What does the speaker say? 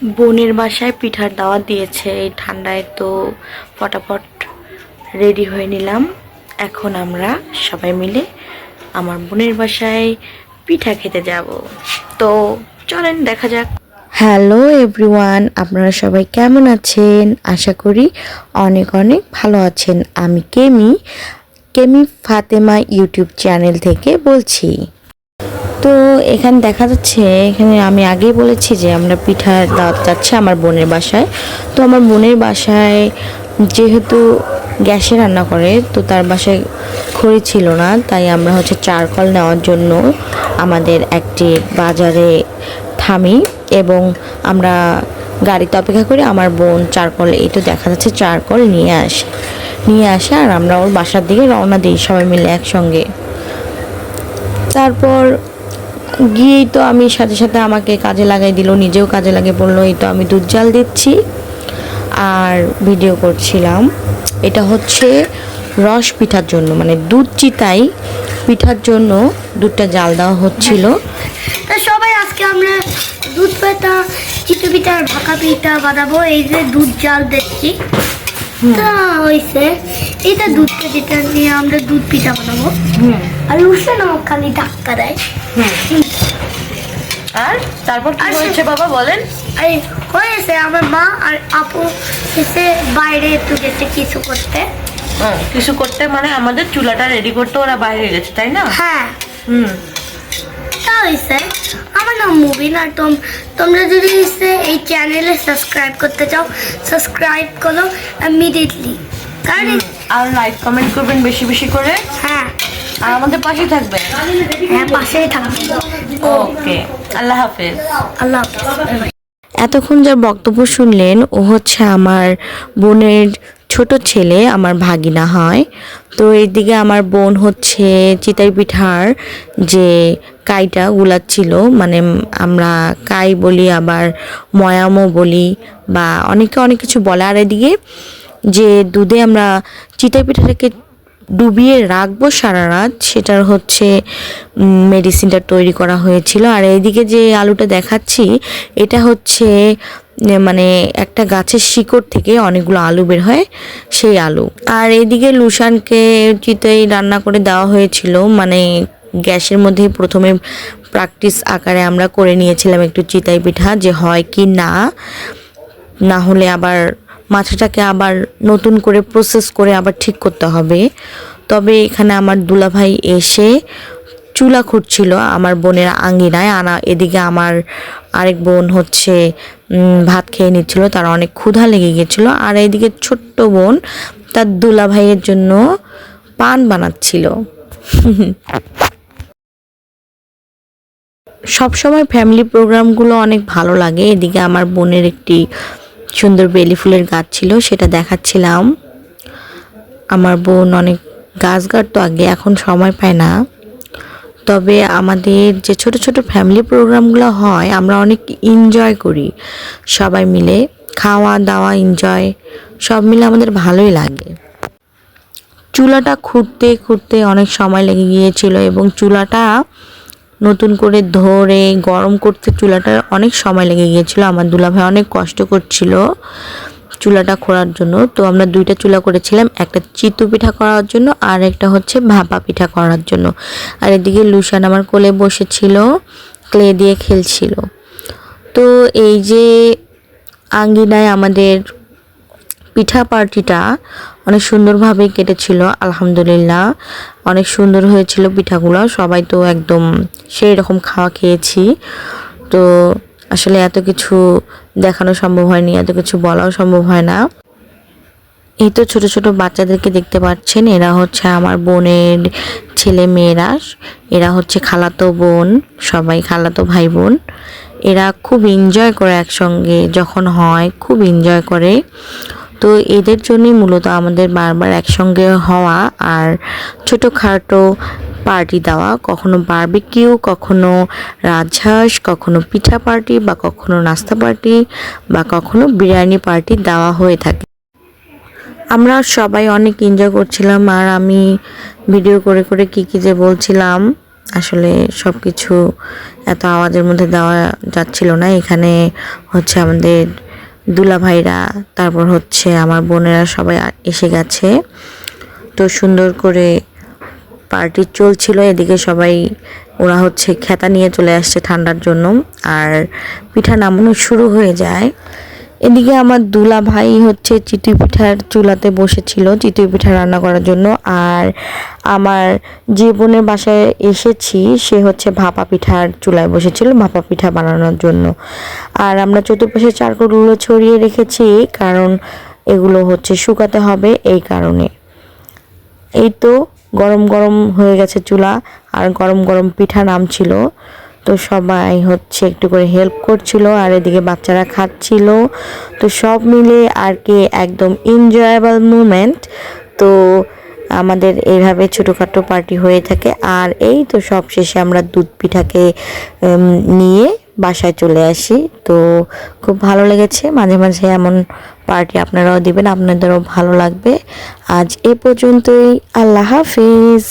বোনের বাসায় পিঠার দাওয়াত দিয়েছে। এই ঠান্ডায় তো ফটাফট রেডি হয়ে নিলাম। এখন আমরা সবাই মিলে আমার বোনের বাসায় পিঠা খেতে যাব। তো চলেন, দেখা যাক। হ্যালো এভরিওয়ান আপনারা সবাই কেমন আছেন? আশা করি অনেক অনেক ভালো আছেন। আমি কেমি কেমি ফাতেমা ইউটিউব চ্যানেল থেকে বলছি। তো এখানে দেখা যাচ্ছে, এখানে আমি আগেই বলেছি যে আমরা পিঠা দাওয়াত যাচ্ছে আমার বোনের বাসায়। তো আমার বোনের বাসায় যেহেতু গ্যাসে রান্না করে, তো তার বাসায় খড়ি ছিল না, তাই আমরা হচ্ছে চারকল নেওয়ার জন্য আমাদের একটি বাজারে থামি এবং আমরা গাড়িতে অপেক্ষা করি আমার বোন চারকল, এই তো দেখা যাচ্ছে চারকল নিয়ে আসে নিয়ে আসে আর আমরা ওর বাসার দিকে রওনা দিই সবাই মিলে একসঙ্গে। তারপর গিয়েই তো আমি সাথে সাথে আমাকে কাজে লাগাই দিল, নিজেও কাজে লাগে বলল এই তো আমি দুধ জাল দিচ্ছি আর ভিডিও করছিলাম। এটা হচ্ছে রস পিঠার জন্য মানে দুধ চিতাই পিঠার জন্য দুধটা জাল দেওয়া হচ্ছিল। সবাই আজকে আমরা দুধ পেটা চিতু পিঠা ভাকা পিঠা বানাবো, এই যে দুধ জাল দিচ্ছি। তা হয়েছে এটা দুধটা যেটা নিয়ে আমরা দুধ পিঠা বানাবো। আর লুসেন খালি ধাক্কা দেয়। আর তারপর কি হয়েছে বাবা বলেন? আর হয়েছে আমার মা আর আপু এসে বাইরে একটু গেছে কিছু করতে। কিছু করতে মানে আমাদের চুলাটা রেডি করতে ওরা বাইরে গেছে তাই না? হ্যাঁ। হুম। হয়েছে। আমার নাম মুবিন আর তোম তোমরা যদি এই চ্যানেলে সাবস্ক্রাইব করতে চাও সাবস্ক্রাইব করো ইমিডিয়েটলি কারণ আর লাইক কমেন্ট করবেন বেশি বেশি করে। হ্যাঁ। আর আমাদের পাশে থাকবেন। হ্যাঁ পাশেই থাকবে ওকে আল্লাহ হাফেজ। আল্লাহ হাফেজ। এতক্ষণ যার বক্তব্য শুনলেন ও হচ্ছে আমার বোনের ছোট ছেলে আমার ভাগিনা হয়। তো এইদিকে আমার বোন হচ্ছে চিতাই পিঠার যে কাইটা গুলাচ্ছিল। মানে আমরা কাই বলি, আবার ময়ামও বলি বা অনেকে অনেক কিছু বলে। আর এদিকে যে দুধে আমরা চিতাই পিঠাটাকে ডুবিয়ে রাখব সারা রাত, সেটার হচ্ছে মেডিসিনটা তৈরি করা হয়েছিল। আর এইদিকে যে আলুটা দেখাচ্ছি, এটা হচ্ছে মানে একটা গাছের শিকড় থেকে অনেকগুলো আলু বের হয়, সেই আলু। আর এদিকে লুসানকে চিতেই রান্না করে দেওয়া হয়েছিল মানে গ্যাসের মধ্যে প্রথমে প্র্যাকটিস আকারে আমরা করে নিয়েছিলাম একটু চিতাই পিঠা, যে হয় কি না। না হলে আবার মাথাটাকে আবার নতুন করে প্রসেস করে আবার ঠিক করতে হবে। তবে এখানে আমার দুলাভাই এসে চুলা খুঁটছিল আমার বোনের আঙ্গিনায় আনা এদিকে আমার আরেক বোন হচ্ছে ভাত খেয়ে নিচ্ছিল, তার অনেক ক্ষুধা লেগে গেছিল আর এদিকে ছোট্ট বোন তার দুলা ভাইয়ের জন্য পান বানাচ্ছিল। সবসময় ফ্যামিলি প্রোগ্রামগুলো অনেক ভালো লাগে। এদিকে আমার বোনের একটি সুন্দর বেলি ফুলের গাছ ছিল, সেটা দেখাচ্ছিলাম। আমার বোন অনেক গাছ কাটতো আগে এখন সময় পায় না। তবে আমাদের যে ছোট ছোট ফ্যামিলি প্রোগ্রামগুলো হয়, আমরা অনেক এনজয় করি। সবাই মিলে খাওয়া দাওয়া এনজয় সব মিলে আমাদের ভালোই লাগে। চুলাটা খুঁড়তে খুঁড়তে অনেক সময় লেগে গিয়েছিল এবং চুলাটা নতুন করে ধরে গরম করতে চুলাটা অনেক সময় লেগে গিয়েছিল। আমার দুলাভাই অনেক কষ্ট করছিল। চুলাটা খোঁড়ার জন্য। তো আমরা দুইটা চুলা করেছিলাম, একটা চিতু পিঠা করার জন্য আর একটা হচ্ছে ভাপা পিঠা করার জন্য। আর এদিকে লুসান আমার কোলে বসেছিল, ক্লে দিয়ে খেলছিল। তো এই যে আঙ্গিনায় আমাদের পিঠা পার্টিটা অনেক সুন্দরভাবে কেটেছিল, আলহামদুলিল্লাহ। অনেক সুন্দর হয়েছিল পিঠাগুলো, সবাই তো একদম সেই রকম খাওয়া খেয়েছি। তো আসলে এত কিছু দেখানো সম্ভব হয়নি, এত কিছু বলাও সম্ভব হয় না। এই তো ছোট ছোট বাচ্চাদেরকে দেখতে পাচ্ছেন, এরা হচ্ছে আমার বোনের ছেলে মেয়েরা, এরা হচ্ছে খালাতো বোন, সবাই খালাতো ভাই বোন এরা খুব এনজয় করে একসঙ্গে, যখন হয় খুব এনজয় করে। তো এদের জন্যই মূলত আমাদের বারবার একসঙ্গে হওয়া আর ছোটোখাটো পার্টি দেওয়া, কখনো বারবিকিউ, কখনো রাজহাঁস, কখনো পিঠা পার্টি বা কখনো নাস্তা পার্টি বা কখনো বিরিয়ানি পার্টি দেওয়া হয়ে থাকে। আমরা সবাই অনেক এনজয় করছিলাম আর আমি ভিডিও করে করে কি, কী যে বলছিলাম, আসলে সব কিছু এত আওয়াজের মধ্যে দেওয়া যাচ্ছিল না। এখানে হচ্ছে আমাদের দুলা ভাইরা তারপর হচ্ছে আমার বোনেরা সবাই এসে গেছে। তো সুন্দর করে পার্টি চলছিল, এদিকে সবাই, ওরা হচ্ছে খেতা নিয়ে চলে আসছে ঠান্ডার জন্য। আর পিঠা নামানো শুরু হয়ে যায়। এদিকে আমার দুলা ভাই হচ্ছে চিতই পিঠার চুলাতে বসেছিল, চিতই পিঠা রান্না করার জন্য। আর আমার যে বোনের বাসায় এসেছি, সে হচ্ছে ভাপা পিঠার চুলায় বসেছিল, ভাপা পিঠা বানানোর জন্য। আর আমরা চতুর্পাশে চারকোলগুলো ছড়িয়ে রেখেছি, কারণ এগুলো হচ্ছে শুকাতে হবে এই কারণে। এই তো গরম গরম হয়ে গেছে চুলা, আর গরম গরম পিঠা নামছিল। তো সবাই হচ্ছে একটু করে হেল্প করছিল আর এদিকে বাচ্চারা খাচ্ছিল। তো সব মিলে আর কি একদম এনজয়েবল মুমেন্ট তো আমাদের এইভাবে ছোটোখাটো পার্টি হয়ে থাকে। আর এই তো সব শেষে আমরা দুধ পিঠাকে নিয়ে বাসায় চলে আসি। তো খুব ভালো লেগেছে। মাঝে মাঝে এমন পার্টি আপনারাও দিবেন, আপনাদেরও ভালো লাগবে। আজ এ পর্যন্তই। আল্লাহ হাফিজ।